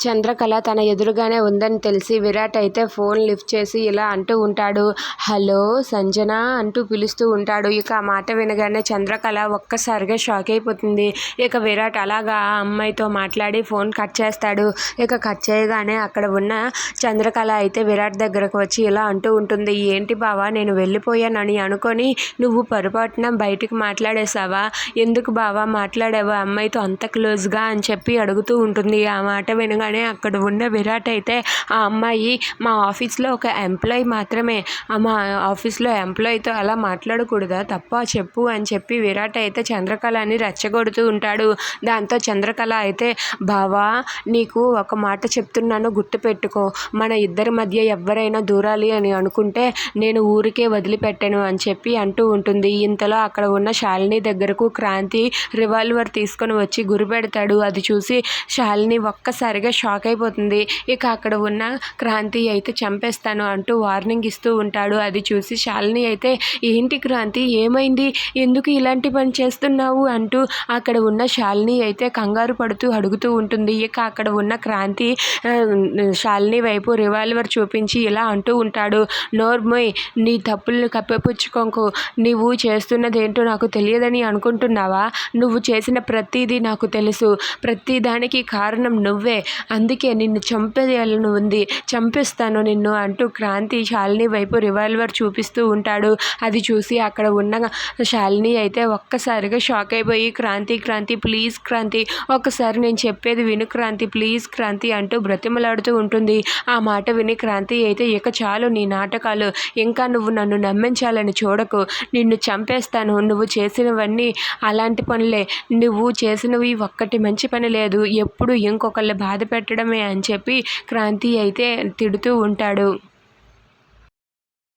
చంద్రకళ తన ఎదురుగానే ఉందని తెలిసి విరాట్ అయితే ఫోన్ లిఫ్ట్ చేసి ఇలా అంటూ ఉంటాడు. హలో సంజన అంటూ పిలుస్తూ ఉంటాడు. ఇక ఆ మాట వినగానే చంద్రకళ ఒక్కసారిగా షాక్ అయిపోతుంది. ఇక విరాట్ అలాగా ఆ అమ్మాయితో మాట్లాడి ఫోన్ కట్ చేస్తాడు. ఇక కట్ చేయగానే అక్కడ ఉన్న చంద్రకళ అయితే విరాట్ దగ్గరకు వచ్చి ఇలా అంటూ ఉంటుంది. ఏంటి బావా నేను వెళ్ళిపోయానని అనుకొని నువ్వు పొరపాటున బయటికి మాట్లాడేశావా? ఎందుకు బావా మాట్లాడావా? అమ్మాయితో అంత క్లోజ్గా? అని చెప్పి అడుగుతూ ఉంటుంది. ఆ మాట వినగానే అక్కడ ఉన్న విరాట్ అయితే ఆ అమ్మాయి మా ఆఫీస్లో ఒక ఎంప్లాయ్ మాత్రమే. మా ఆఫీస్లో ఎంప్లాయ్తో అలా మాట్లాడకూడదా? తప్ప చెప్పు అని చెప్పి విరాట్ అయితే చంద్రకళని రెచ్చగొడుతూ ఉంటాడు. దాంతో చంద్రకళ అయితే బావా నీకు ఒక మాట చెప్తున్నాను గుర్తుపెట్టుకో మన ఇద్దరి మధ్య ఎవరైనా దూరాలి అని అనుకుంటే నేను ఊరికే వదిలిపెట్టాను అని చెప్పి అంటూ ఉంటుంది. ఇంతలో అక్కడ ఉన్న శాలిని దగ్గరకు క్రాంతి రివాల్వర్ తీసుకొని వచ్చి గురి పెడతాడు. అది చూసి శాలిని ఒక్కసారిగా షాక్ అయిపోతుంది. ఇక అక్కడ ఉన్న క్రాంతి అయితే చంపేస్తాను అంటూ వార్నింగ్ ఇస్తూ ఉంటాడు. అది చూసి శాలిని అయితే ఏంటి క్రాంతి? ఏమైంది? ఎందుకు ఇలాంటి పని చేస్తున్నావు? అంటూ అక్కడ ఉన్న శాలిని అయితే కంగారు పడుతూ అడుగుతూ ఉంటుంది. ఇక అక్కడ ఉన్న క్రాంతి శాలిని వైపు రివాల్వర్ చూపించి ఇలా అంటూ ఉంటాడు. నోర్మోయ్ నీ తప్పులను కప్పిపుచ్చుకోకు. నువ్వు చేస్తున్నది ఏంటో నాకు తెలియదని అనుకుంటున్నావా? నువ్వు చేసిన ప్రతిదీ నాకు తెలుసు. ప్రతి దానికి కారణం నువ్వే. అందుకే నిన్ను చంపేయాలని ఉంది. చంపేస్తాను నిన్ను అంటూ క్రాంతి శాలిని వైపు రివాల్వర్ చూపిస్తూ ఉంటాడు. అది చూసి అక్కడ ఉన్న శాలిని అయితే ఒక్కసారిగా షాక్ అయిపోయి క్రాంతి క్రాంతి ప్లీజ్ క్రాంతి ఒక్కసారి నేను చెప్పేది విను క్రాంతి ప్లీజ్ క్రాంతి అంటూ బ్రతిమలాడుతూ ఉంటుంది. ఆ మాట విని క్రాంతి అయితే ఇక చాలు నీ నాటకాలు. ఇంకా నువ్వు నన్ను నమ్మించాలని చూడకు. నిన్ను చంపేస్తాను. నువ్వు చేసినవన్నీ అలాంటి పనులే. నువ్వు చేసినవి ఒక్కటి మంచి పని లేదు. ఎప్పుడు ఇంకొకళ్ళని బాధ పెట్టడమే అని చెప్పి క్రాంతి అయితే తిడుతూ ఉంటాడు.